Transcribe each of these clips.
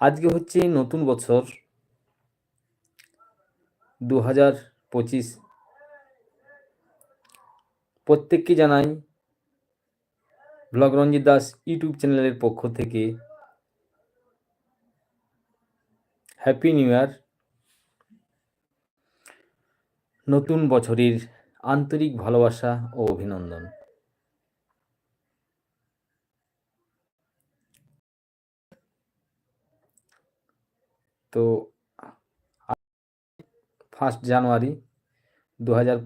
আজকে হচ্ছে নতুন বছর দু হাজার পঁচিশ। প্রত্যেককে জানাই ব্লগ রঞ্জিত দাস ইউটিউব চ্যানেলের পক্ষ থেকে হ্যাপি নিউ ইয়ার নতুন বছরের আন্তরিক ভালোবাসা ও অভিনন্দন। তো ফার্স্ট জানুয়ারি দু হাজার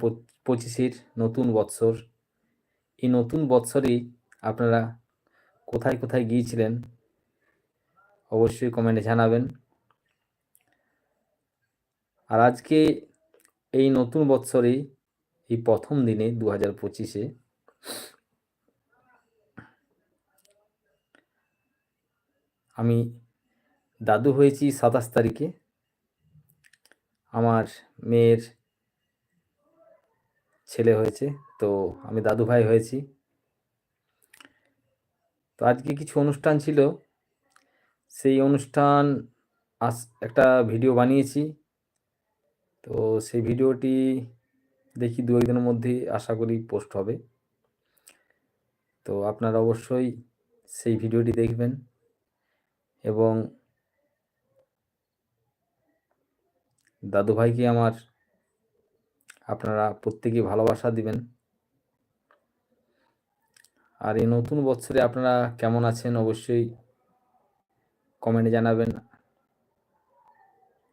পঁচিশের নতুন বৎসর। এই নতুন বৎসরেই আপনারা কোথায় কোথায় গিয়েছিলেন অবশ্যই কমেন্টে জানাবেন। আর আজকে এই নতুন বৎসরে এই প্রথম দিনে দু হাজার পঁচিশে। আমি দাদু হয়েছি সাতাশ তারিখে। আমার মেয়ের ছেলে হয়েছে, তো আমি দাদু ভাই হয়েছি। তো আজকে কিছু অনুষ্ঠান ছিল। সেই অনুষ্ঠান আস একটা ভিডিও বানিয়েছি। তো সেই ভিডিওটি দেখি দু একদিনের মধ্যেই আশা করি পোস্ট হবে। তো আপনারা অবশ্যই সেই ভিডিওটি দেখবেন এবং দাদু ভাইকে আমার আপনারা প্রত্যেকে ভালোবাসা দিবেন? আর এই নতুন বছরে আপনারা কেমন আছেন অবশ্যই কমেন্টে জানাবেন।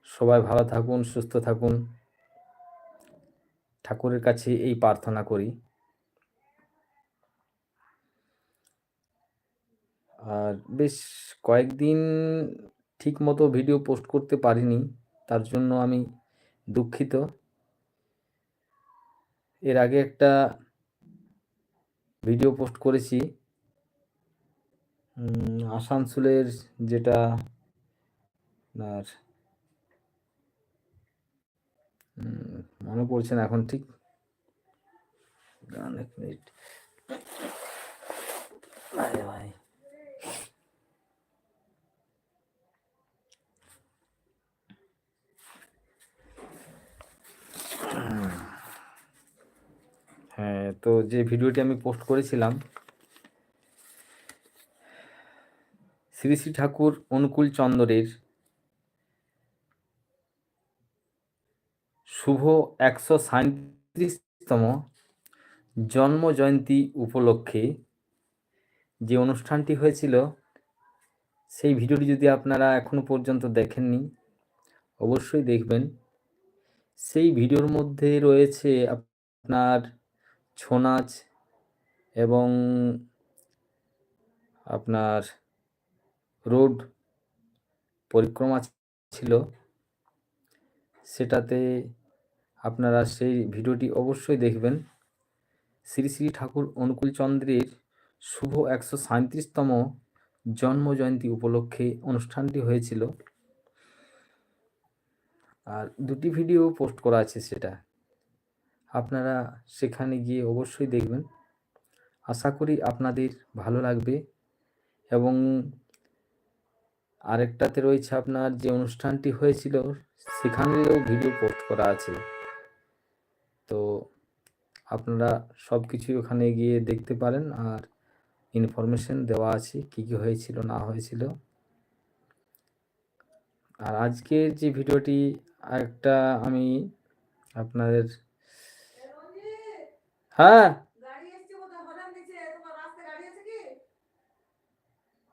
সবাই ভালো থাকুন, সুস্থ থাকুন। ঠাকুরের কাছে এই প্রার্থনা করি। আর বেশ কয়েকদিন ঠিক মতো ভিডিও পোস্ট করতে পারিনি। তার জন্য আমি দুঃখিত। এর আগে একটা ভিডিও পোস্ট করেছি। আসানসোলের যেটা আর মনে পড়ছে না এখন ঠিক। এক মিনিট। ভাই। হ্যাঁ তো যে ভিডিওটি আমি পোস্ট করেছিলাম, শ্রী শ্রী ঠাকুর অনুকূল চন্দ্রের শুভ একশো সাঁত্রিশতম জন্ম জয়ন্তী উপলক্ষে যে অনুষ্ঠানটি হয়েছিল, সেই ভিডিওটি যদি আপনারা এখনও পর্যন্ত দেখেননি, অবশ্যই দেখবেন। সেই ভিডিওর মধ্যে রয়েছে আপনার ছৌ নাচ এবং আপনার রোড পরিক্রমা ছিল, সেটাতে আপনারা সেই ভিডিওটি অবশ্যই দেখবেন। শ্রী শ্রী ঠাকুর অনুকূল চন্দ্রের শুভ একশো সাঁত্রিশতম জন্ম জয়ন্তী উপলক্ষে অনুষ্ঠানটি হয়েছিল। আর দুটি ভিডিও পোস্ট করা আছে সেটা। আপনারা সেখানে গিয়ে অবশ্যই দেখবেন। আশা করি আপনাদের ভালো লাগবে এবং আরেকটাতে রয়েছে আপনার যে অনুষ্ঠানটি হয়েছিল, সেখানেও ভিডিও পোস্ট করা আছে। তো আপনারা সব কিছুই ওখানে গিয়ে দেখতে পারেন আর ইনফরমেশন দেওয়া আছে কি কি হয়েছিল, না হয়েছিল। আর আজকের যে ভিডিওটি একটা আমি আপনাদের হ্যাঁ।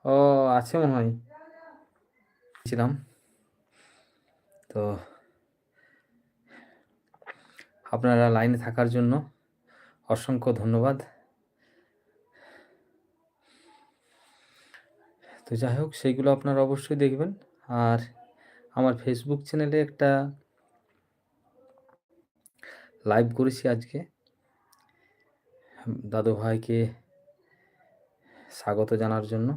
ও আছে মনে হয়। ছিলাম তো আপনারা লাইনে থাকার জন্য অসংখ্য ধন্যবাদ। তো যাই হোক সেইগুলো আপনারা অবশ্যই দেখবেন। আর আমার ফেসবুক চ্যানেলে একটা লাইভ করেছি আজকে। দাদু ভাইকে স্বাগত জানার জন্য।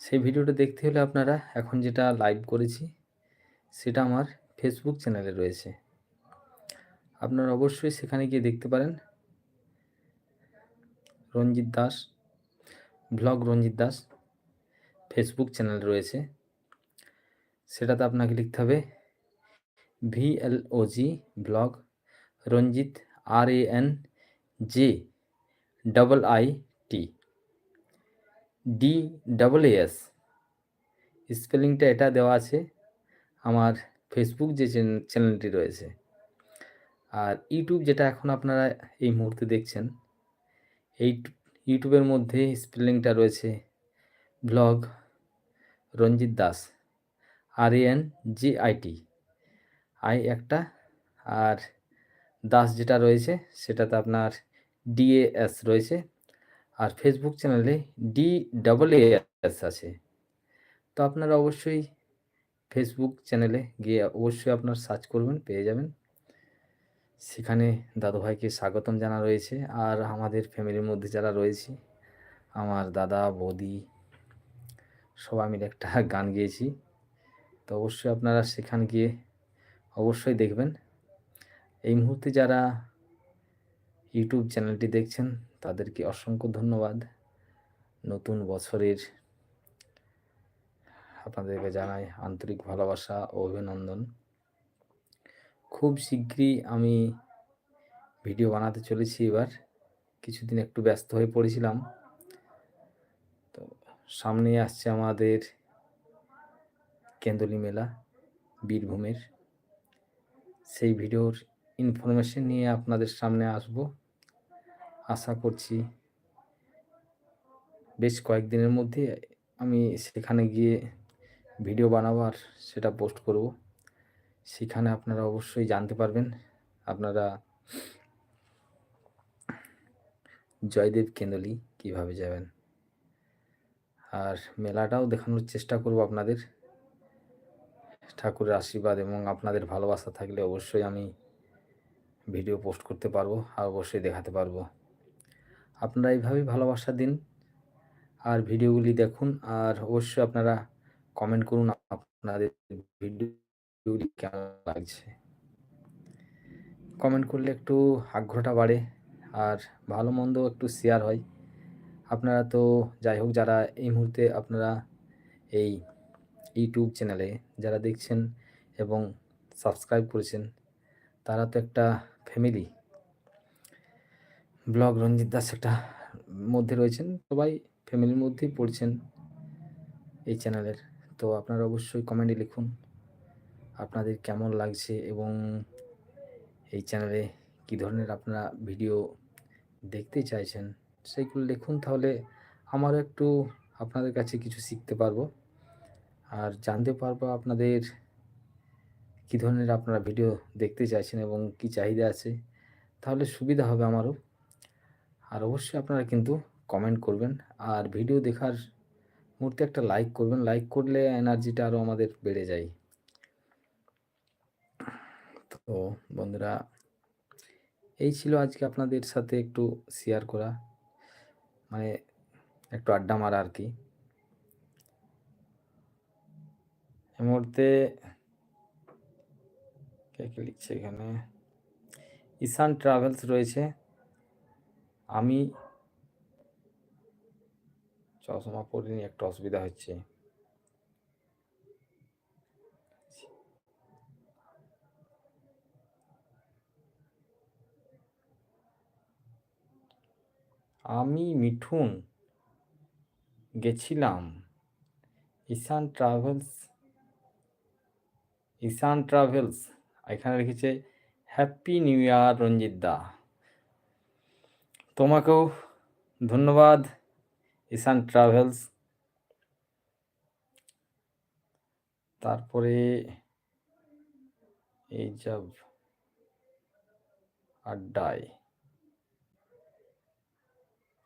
সেই ভিডিওটা দেখতে হলে আপনারা এখন যেটা লাইভ করেছি, সেটা আমার ফেসবুক চ্যানেলে রয়েছে। আপনারা অবশ্যই সেখানে গিয়ে দেখতে পারেন। Ranjit Das blog Ranjit Das Facebook channel রয়েছে। সেটাতে আপনাকে লিখতে হবে VLOG blog Ranjit R A N J double I T D double S স্পেলিংটা এটা দেওয়া আছে আমার ফেসবুক যে চ্যানেলটি রয়েছে। আর ইউটিউব যেটা এখন আপনারা এই মুহূর্তে দেখছেন, এই ইউটিউবের মধ্যে স্পেলিংটা রয়েছে blog Ranjit Das R N G IT I একটা আর দাস যেটা রয়েছে, সেটাতে আপনার ডিএএস রয়েছে। আর ফেসবুক চ্যানেলে ডি ডাবল এস আছে। তো আপনারা অবশ্যই ফেসবুক চ্যানেলে গিয়ে অবশ্যই আপনার সার্চ করবেন, পেয়ে যাবেন। সেখানে দাদুভাইকে স্বাগতম জানা রয়েছে। আর আমাদের ফ্যামিলির মধ্যে যারা রয়েছে, আমার দাদা, বৌদি, সবাই মিলে একটা গান গেয়েছি। তো অবশ্যই আপনারা সেখানে গিয়ে অবশ্যই দেখবেন। এই মুহূর্তে যারা ইউটিউব চ্যানেলটি দেখছেন, তাদেরকে অসংখ্য ধন্যবাদ। নতুন বছরের আপনাদেরকে জানাই আন্তরিক ভালোবাসা ও অভিনন্দন। খুব শীঘ্রই আমি ভিডিও বানাতে চলেছি এবার। কিছুদিন একটু ব্যস্ত হয়ে পড়েছিলাম। তো সামনে আসছে আমাদের কেন্দলি মেলা, বীরভূমের। সেই ভিডিওর ইনফরমেশন নিয়ে আপনাদের সামনে আসব। আশা করছি বেশ কয়েকদিনের মধ্যে আমি সেখানে গিয়ে ভিডিও বানাবো আর সেটা পোস্ট করব। সেখানে আপনারা অবশ্যই জানতে পারবেন। আপনারা জয়দেব কেন্দলি কীভাবে যাবেন। আর মেলাটাও দেখানোর চেষ্টা করব আপনাদের। ঠাকুরের আশীর্বাদ এবং আপনাদের ভালোবাসা থাকলে অবশ্যই আমি ভিডিও পোস্ট করতে পারব আর অবশ্যই দেখাতে পারব। আপনারা এইভাবেই ভালোবাসা দিন আর ভিডিওগুলি দেখুন আর অবশ্যই আপনারা কমেন্ট করুন আপনাদের ভিডিওগুলি কেমন লাগছে। কমেন্ট করলে একটু আগ্রহটা বাড়ে আর ভালো মন্দ একটু শেয়ার হয়। আপনারা তো যাই হোক যারা এই মুহূর্তে আপনারা এই ইউটিউব চ্যানেলে যারা দেখছেন এবং সাবস্ক্রাইব করেছেন তারা তো একটা ফ্যামিলি ব্লগ রঞ্জিত দাস একটা মধ্যে রয়েছেন, সবাই ফ্যামিলির মধ্যেই পড়ছেন এই চ্যানেলের তো আপনারা অবশ্যই কমেন্টে লিখুন আপনাদের কেমন লাগছে এবং এই চ্যানেলে কী ধরনের আপনারা ভিডিও দেখতে চাইছেন সেইগুলো লিখুন, তাহলে আমারও একটু আপনাদের কাছে কিছু শিখতে পারব। আর জানতে পারব আপনাদের কী ধরনের আপনারা ভিডিও দেখতে চাইছেন এবং কি চাহিদা আছে? তাহলে সুবিধা হবে আমারও। আর অবশ্যই আপনারা কিন্তু কমেন্ট করবেন। আর ভিডিও দেখার মুহূর্তে একটা লাইক করবেন। লাইক করলে এনার্জিটা আরও আমাদের বেড়ে যায়। তো বন্ধুরা, এই ছিল আজকে আপনাদের সাথে একটু শেয়ার করা। মানে একটু আড্ডা মারা আর কি। এই মুহূর্তে কে লিখছে এখানে? ঈশান ট্রাভেলস রয়েছে। আমি চশমা পরিনি, একটা অসুবিধা হচ্ছে। আমি মিঠুন গেছিলাম। Ishan travels Ishan travels. এখানে লিখেছে হ্যাপি নিউ ইয়ার রঞ্জিত দা। তোমাকেও ধন্যবাদ, ঈশান ট্রাভেলস। তারপরে এই যাব আড্ডায়।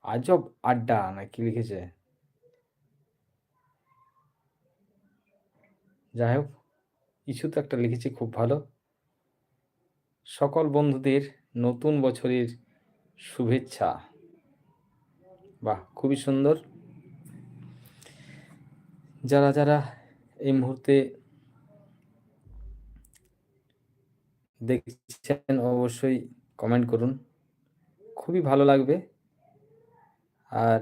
আজব আড্ডা না কি লিখেছে? যাই হোক কিছু তো একটা লিখেছি, খুব ভালো। সকল বন্ধুদের নতুন বছরের শুভেচ্ছা। বাহ, খুবই সুন্দর। যারা যারা এই মুহূর্তে দেখছেন, অবশ্যই কমেন্ট করুন। খুবই ভালো লাগবে। আর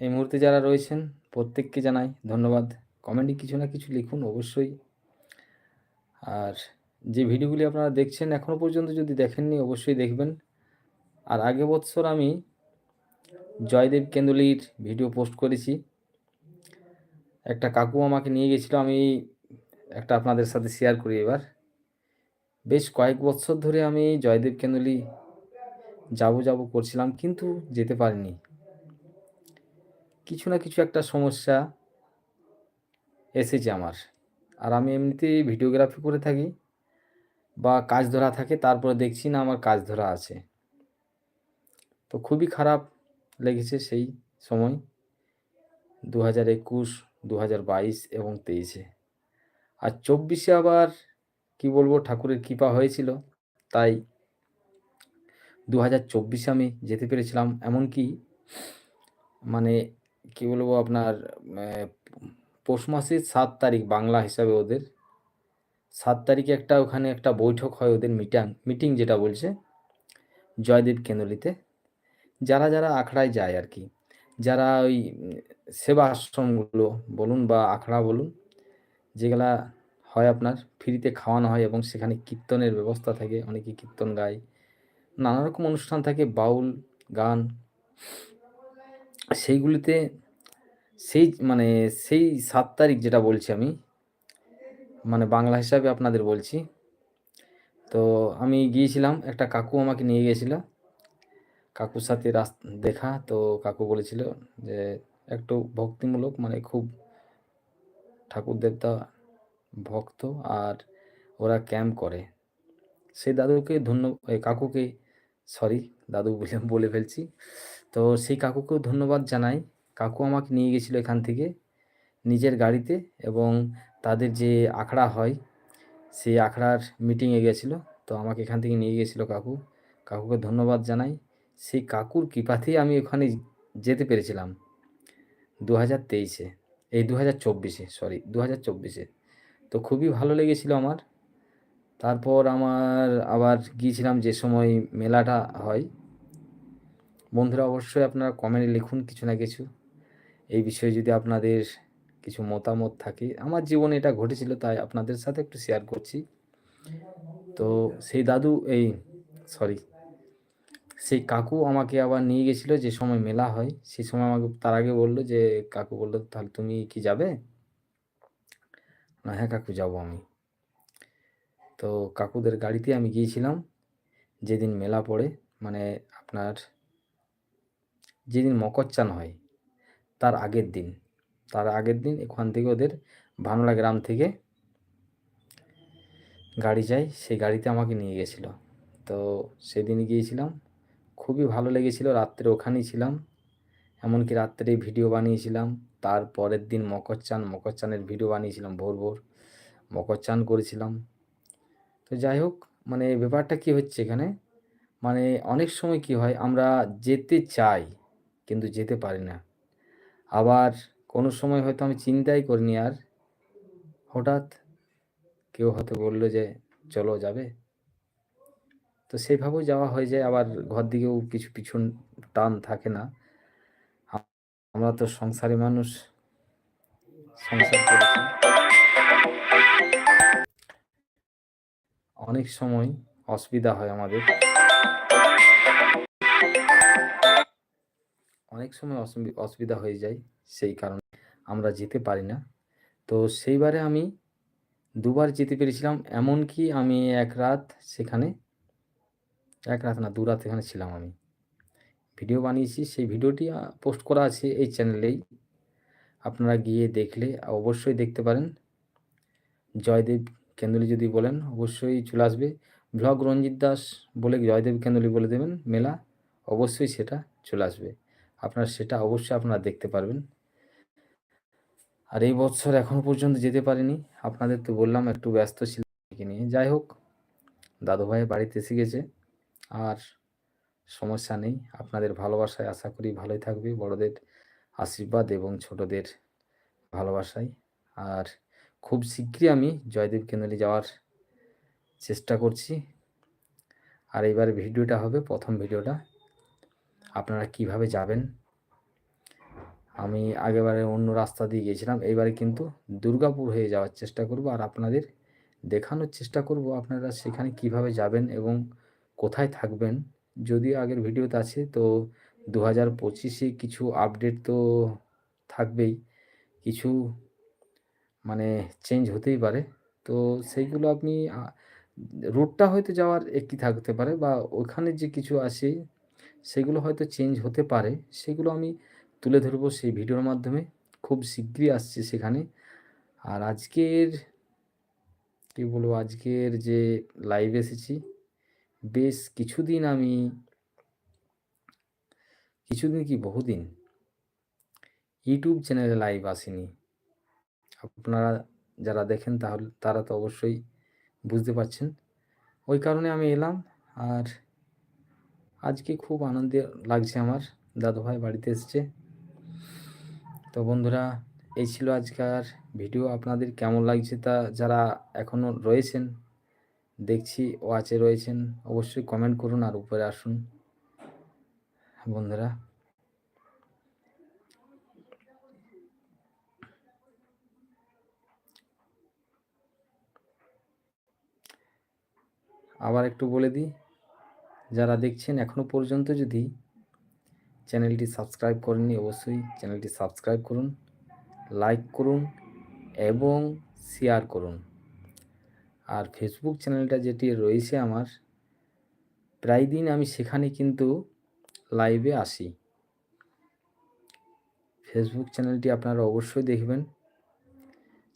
এই মুহূর্তে যারা রয়েছেন, প্রত্যেককে জানাই ধন্যবাদ। কমেন্টে কিছু না কিছু লিখুন অবশ্যই। আর যে ভিডিওগুলি আপনারা দেখছেন এখনও পর্যন্ত যদি দেখেননি, অবশ্যই দেখবেন। আর আগে বৎসর আমি জয়দেব কেন্দুলির ভিডিও পোস্ট করেছি। একটা কাকু আমাকে নিয়ে গেছিল, আমি একটা আপনাদের সাথে শেয়ার করি এবার। বেশ কয়েক বছর ধরে আমি জয়দেব কেন্দুলি যাব যাব করছিলাম, কিন্তু যেতে পারিনি। কিছু না কিছু একটা সমস্যা এসেছে আমার। আর আমি এমনিতেই ভিডিওগ্রাফি করে থাকি বা কাজ ধরা থাকে, তারপরে দেখছি না আমার কাজ ধরা আছে। তো খুবই খারাপ লেগেছে সেই সময় দু হাজার একুশ দু হাজার বাইশ এবং তেইশে। আর চব্বিশে আবার কি বলব, ঠাকুরের কৃপা হয়েছিল। তাই দু হাজার চব্বিশে আমি যেতে পেরেছিলাম। এমনকি মানে কি বলব, আপনার পৌষ মাসের সাত তারিখ বাংলা হিসাবে ওদের। সাত তারিখে একটা ওখানে একটা বৈঠক হয় ওদের মিটাং, মিটিং যেটা বলছে জয়দেব কেন্দলিতে যারা যারা আখড়ায় যায় আর কি, যারা ওই সেবা আশ্রমগুলো বলুন বা আখড়া বলুন, যেগুলা হয় আপনার, ফ্রিতে খাওয়ানো হয় এবং সেখানে কীর্তনের ব্যবস্থা থাকে, অনেকে কীর্তন গায় নানা রকম অনুষ্ঠান থাকে, বাউল, গান, সেইগুলিতে সেই মানে সেই সাত তারিখ যেটা বলছি আমি মানে বাংলা হিসাবে আপনাদের বলছি। তো আমি গিয়েছিলাম, একটা কাকু আমাকে নিয়ে গিয়েছিল। কাকুর সাথে রাস, দেখা, তো কাকু বলেছিল যে একটু ভক্তিমূলক মানে খুব ঠাকুর দেবতা ভক্ত আর ওরা ক্যাম্প করে। সেই দাদুকে ধন্য কাকুকে, সরি, দাদু বলে বলে ফেলছি। তো সেই কাকুকেও ধন্যবাদ জানাই। কাকু আমাকে নিয়ে গেছিল এখান থেকে নিজের গাড়িতে এবং তাদের যে আখড়া হয়, সেই আখড়ার মিটিংয়ে গেছিল। তো আমাকে এখান থেকে নিয়ে গেছিল কাকু। কাকুকে ধন্যবাদ জানাই। সেই কাকুর কৃপাতেই আমি ওখানে যেতে পেরেছিলাম দু হাজার তেইশে, এই দু হাজার চব্বিশে সরি দু হাজার চব্বিশে। তো খুবই ভালো লেগেছিল আমার। তারপর আমার আবার গিয়েছিলাম যে সময় মেলাটা হয়। বন্ধুরা, অবশ্যই আপনারা কমেন্টে লিখুন কিছু না কিছু। এই বিষয়ে যদি আপনাদের কিছু মতামত থাকে, আমার জীবনে এটা ঘটেছিল, তাই আপনাদের সাথে একটু শেয়ার করছি। তো সেই দাদু, এই সরি সেই কাকু আমাকে আবার নিয়ে গেছিল যে সময় মেলা হয় সেই সময় আমাকে, তার আগে বলল যে, কাকু বলল, তাহলে তুমি কি যাবে? না হ্যাঁ কাকু, যাব আমি। তো কাকুদের গাড়িতে আমি গিয়েছিলাম, যেদিন মেলা পড়ে মানে আপনার, যেদিন মকর চান হয় তার আগের দিন। তার আগের দিন এখান থেকে ওদের ভানলা গ্রাম থেকে গাড়ি যায়। সেই গাড়িতে আমাকে নিয়ে গেছিল। তো সেদিন গিয়েছিলাম। খুবই ভালো লেগেছিল। রাত্রে ওখানেই ছিলাম। এমনকি রাত্রে ভিডিও বানিয়েছিলাম। তার পরের দিন মকর চান, মকর চানের ভিডিও বানিয়েছিলাম ভোর ভোর। মকর চান করেছিলাম। তো যাই হোক মানে ব্যাপারটা কি হচ্ছে এখানে? মানে অনেক সময় কি হয়, আমরা যেতে চাই কিন্তু যেতে পারি না। আবার কোনো সময় হয়তো আমি চিন্তাই করিনি আর। হঠাৎ কেউ হয়তো বলল যে, চলো যাবে? তো সেইভাবেও যাওয়া হয়ে যায়। আবার ঘর দিকেও কিছু পিছন টান থাকে না। আমরা তো সংসারী মানুষ। সংসার করেছি। অনেক সময় অসুবিধা হয় আমাদের। অনেক সময় অসুবিধা হয়ে যায় সেই কারণে আমরা যেতে পারি না। তো সেইবারে আমি দুবার যেতে পেরেছিলাম, এমনকি আমি এক রাত সেখানে, এক রাত না, দু রাত এখানে ছিলাম আমি। ভিডিও বানিয়েছি, সেই ভিডিওটি পোস্ট করা আছে এই চ্যানেলেই। আপনারা গিয়ে দেখলে অবশ্যই দেখতে পারেন। জয়দেব কেন্দুলি যদি বলেন, অবশ্যই চলে আসবে। ব্লগ রঞ্জিত দাস বলে জয়দেব কেন্দুলি বলে দেবেন, মেলা অবশ্যই সেটা চলে আসবে। আপনারা সেটা অবশ্যই আপনারা দেখতে পারবেন। আর এই বছর এখনও পর্যন্ত যেতে পারিনি। আপনাদের তো বললাম, একটু ব্যস্ত ছিল নিয়ে। যাই হোক দাদু ভাই বাড়িতে এসে গেছে। আর সমস্যা নেই, আপনাদের ভালোবাসায় আশা করি ভালোই থাকবে। বড়দের আশীর্বাদ এবং ছোটদের ভালোবাসায়। আর খুব শীঘ্রই আমি জয়দেব কেন্দ্রে যাওয়ার চেষ্টা করছি। আর এবার ভিডিওটা হবে, প্রথম ভিডিওটা। আপনারা কীভাবে যাবেন? আমি আগেবারে অন্য রাস্তা দিয়ে গিয়েছিলাম, এইবারে কিন্তু দুর্গাপুর হয়ে যাওয়ার চেষ্টা করব আর আপনাদের দেখানোর চেষ্টা করব আপনারা সেখানে কীভাবে যাবেন এবং কোথায় থাকবেন। যদিও আগের ভিডিওতে আছে, তো দু হাজার পঁচিশে কিছু আপডেট তো থাকবেই, কিছু মানে চেঞ্জ হতেই পারে। তো সেইগুলো আপনি রুটটা হয়তো যাওয়ার একই থাকতে পারে বা ওখানে যে কিছু আছে সেগুলো হয়তো চেঞ্জ হতে পারে, সেগুলো আমি তুলে ধরবো সেই ভিডিওর মাধ্যমে। খুব শীঘ্রই আসছে সেখানে। আর আজকের, কী বলব, আজকের যে লাইভ এসেছি, বেশ কিছুদিন আমি, কিছুদিন কি বহুদিন ইউটিউব চ্যানেলে লাইভ আসেনি। আপনারা যারা দেখেন তাহলে, তারা তো অবশ্যই বুঝতে পারছেন। ওই কারণে আমি এলাম, আর আজকে খুব আনন্দে লাগছে আমার। দাদুভাই বাড়িতে এসছে। তো বন্ধুরা, এই ছিল আজকার ভিডিও। আপনাদের কেমন লাগছে তা যারা এখনও রয়েছেন, দেখছি ওয়াচে রয়েছেন, অবশ্যই কমেন্ট করুন আর উপরে আসুন। বন্ধুরা। আবার একটু বলে দিই যারা দেখছেন এখনও পর্যন্ত যদি চ্যানেলটি সাবস্ক্রাইব করেননি, অবশ্যই চ্যানেলটি সাবস্ক্রাইব করুন, লাইক করুন এবং শেয়ার করুন। আর ফেসবুক চ্যানেলটা যেটি রয়েছে আমার, প্রায় দিন আমি সেখানে কিন্তু লাইভে আসি। ফেসবুক চ্যানেলটি আপনারা অবশ্যই দেখবেন।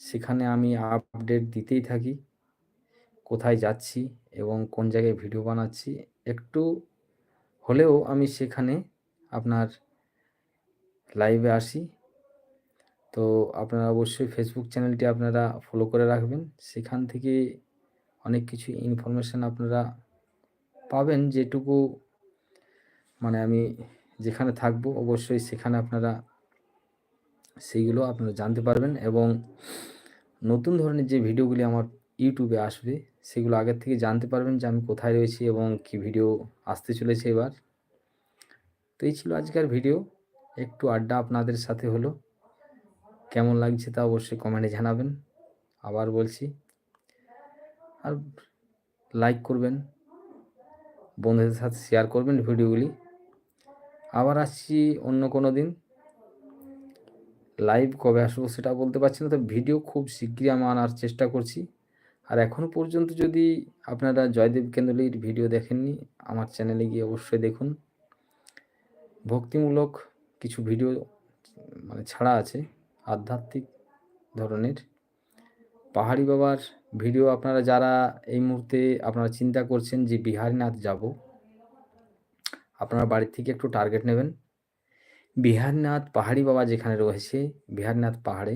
সেখানে আমি আপডেট দিতেই থাকি, কোথায় যাচ্ছি এবং কোন জায়গায় ভিডিও বানাচ্ছি একটু হলেও আমি সেখানে আপনার লাইভে আসি। তো আপনারা অবশ্যই ফেসবুক চ্যানেলটি আপনারা ফলো করে রাখবেন। সেখান থেকে অনেক কিছু ইনফরমেশান আপনারা পাবেন যেটুকু মানে আমি যেখানে থাকব অবশ্যই সেখানে আপনারা সেইগুলো আপনারা জানতে পারবেন এবং নতুন ধরনের যে ভিডিওগুলি আমার ইউটিউবে আসবে, সেগুলো আগের থেকে জানতে পারবেন যে আমি কোথায় রয়েছি এবং কি ভিডিও আসতে চলেছে এবার। তো এই ছিল আজকের ভিডিও একটু আড্ডা আপনাদের সাথে হলো। কেমন লাগছে তা অবশ্যই কমেন্টে জানাবেন, আবার বলছি। আর লাইক করবেন, বন্ধুদের সাথে শেয়ার করবেন ভিডিওগুলি আবার আসছি অন্য কোনো দিন। লাইভ কবে আসব সেটা বলতে পারছি না তো ভিডিও খুব শীঘ্রই আমি আনার চেষ্টা করছি। আর এখনও পর্যন্ত যদি আপনারা জয়দেব কেন্দ্রলির ভিডিও দেখেননি, আমার চ্যানেলে গিয়ে অবশ্যই দেখুন। ভক্তিমূলক কিছু ভিডিও মানে ছাড়া আছে, আধ্যাত্মিক ধরনের। পাহাড়ি বাবার ভিডিও আপনারা যারা এই মুহূর্তে আপনারা চিন্তা করছেন যে বিহারীনাথ যাব, আপনারা বাড়ির থেকে একটু টার্গেট নেবেন। বিহারনাথ পাহাড়ি বাবা যেখানে রয়েছে, বিহারনাথ পাহাড়ে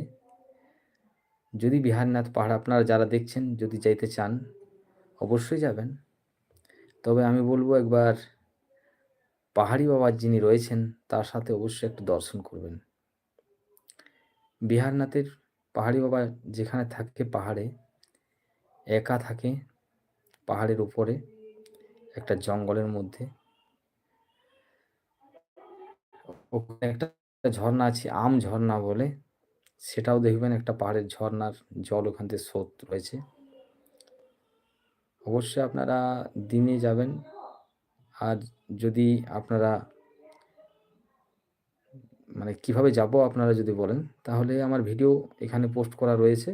যদি বিহারনাথ পাহাড় আপনারা যারা দেখছেন, যদি যাইতে চান, অবশ্যই যাবেন। তবে আমি বলব একবার পাহাড়ি বাবার যিনি রয়েছেন, তার সাথে অবশ্যই একটু দর্শন করবেন। বিহারনাথের পাহাড়ি বাবা যেখানে থাকে পাহাড়ে, একা থাকে পাহাড়ের উপরে, একটা জঙ্গলের মধ্যে। একটা ঝর্ণা আছে, আম ঝর্ণা বলে। সেটাও দেখবেন একটা পাহাড়ের ঝর্ণার জল ওখান থেকে স্রোত রয়েছে। অবশ্যই আপনারা দিনে যাবেন। আর যদি আপনারা মানে কীভাবে যাব আপনারা যদি বলেন, তাহলে আমার ভিডিও এখানে পোস্ট করা রয়েছে।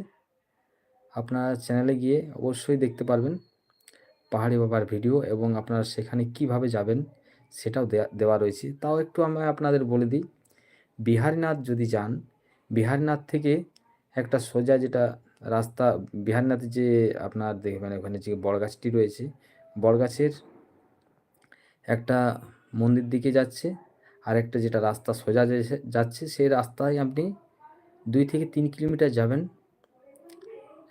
আপনারা চ্যানেলে গিয়ে অবশ্যই দেখতে পারবেন পাহাড়ি বাবার ভিডিও এবং আপনারা সেখানে কীভাবে যাবেন সেটাও দেওয়া রয়েছে। তাও একটু আমি আপনাদের বলে দিই, বিহারীনাথ যদি যান বিহারীনাথ থেকে একটা সোজা যেটা রাস্তা বিহারনাথে যে আপনার দেখবেন ওখানে যে বড়গাছটি রয়েছে বড়গাছের একটা মন্দির দিকে যাচ্ছে আর একটা যেটা রাস্তা সোজা যাচ্ছে, সেই রাস্তায় আপনি দুই থেকে তিন কিলোমিটার যাবেন।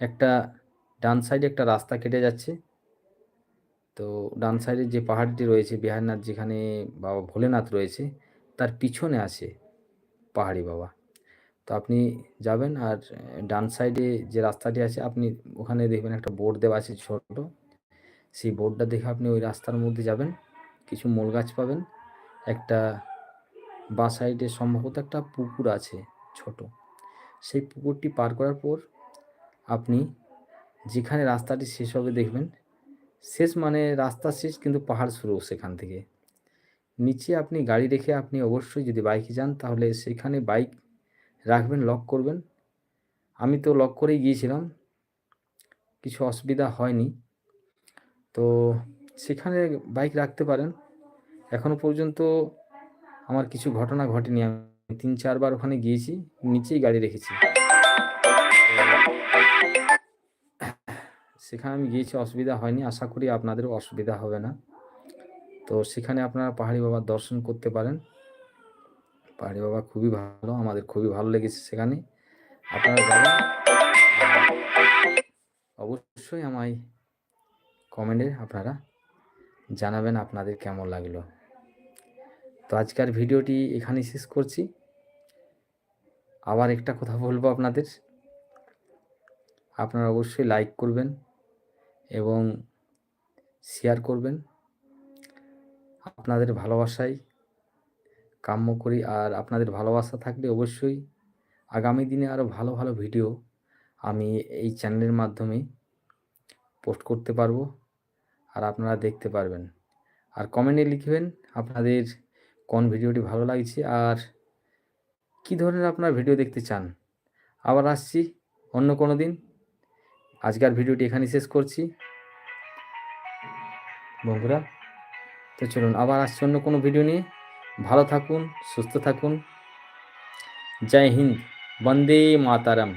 একটা ডান সাইডে একটা রাস্তা কেটে যাচ্ছে। তো ডান সাইডে যে পাহাড়টি রয়েছে, বিহারনাথ যেখানে বাবা ভোলেনাথ রয়েছে, তার পিছনে আছে পাহাড়ি বাবা। তো আপনি যাবেন আর ডান সাইডে যে রাস্তাটি আছে, আপনি ওখানে দেখবেন একটা বোর্ড দেওয়া আছে ছোট। সেই বোর্ডটা দেখে আপনি ওই রাস্তার মধ্যে যাবেন। কিছু মোল গাছ পাবেন। একটা বা সাইডে সম্ভবত একটা পুকুর আছে ছোট। সেই পুকুরটি পার করার পর আপনি যেখানে রাস্তাটি শেষ হবে দেখবেন, শেষ মানে রাস্তা শেষ কিন্তু পাহাড় শুরু সেখান থেকে। নিচে আপনি গাড়ি রেখে আপনি অবশ্যই যদি বাইকে যান, তাহলে সেখানে বাইক রাখবেন লক করবেন। আমি তো লক করেই গিয়েছিলাম। কিছু অসুবিধা হয়নি। তো সেখানে বাইক রাখতে পারেন। এখনও পর্যন্ত আমার কিছু ঘটনা ঘটেনি। আমি তিন, চারবার ওখানে গিয়েছি, নিচেই গাড়ি রেখেছি। সেখানে আমি গিয়েছি, অসুবিধা হয়নি। আশা করি আপনাদেরও অসুবিধা হবে না। তো সেখানে আপনারা পাহাড়ি বাবার দর্শন করতে পারেন। পাহাড়ি বাবা খুবই ভালো, আমাদের খুবই ভালো লেগেছে সেখানে। আপনারা যাবেন, অবশ্যই আমায় কমেন্টে আপনারা জানাবেন আপনাদের কেমন লাগল। তো আজকের ভিডিওটি এখানেই শেষ করছি। আবার একটা কথা বলব আপনাদের। আপনারা অবশ্যই লাইক করবেন এবং শেয়ার করবেন। আপনাদের ভালোবাসাই কাম্য করি আর আপনাদের ভালোবাসা থাকলে অবশ্যই আগামী দিনে আরও ভালো ভালো ভিডিও আমি এই চ্যানেলের মাধ্যমে পোস্ট করতে পারব আর আপনারা দেখতে পারবেন। আর কমেন্টে লিখবেন আপনাদের কোন ভিডিওটি ভালো লাগছে আর কী ধরনের আপনারা ভিডিও দেখতে চান। আবার আসছি অন্য কোনো দিন। আজকের ভিডিওটি এখানে শেষ করছি। বন্ধুরা, তো চলুন আবার আসছি অন্য কোনো ভিডিও নিয়ে। ভালো থাকুন, সুস্থ থাকুন। জয় হিন্দ, বন্দে মাতারাম।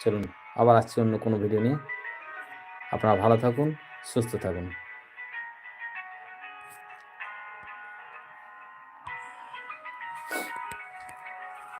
চলুন, আবার আসছি অন্য কোনো ভিডিও নিয়ে। আপনারা ভালো থাকুন, সুস্থ থাকুন।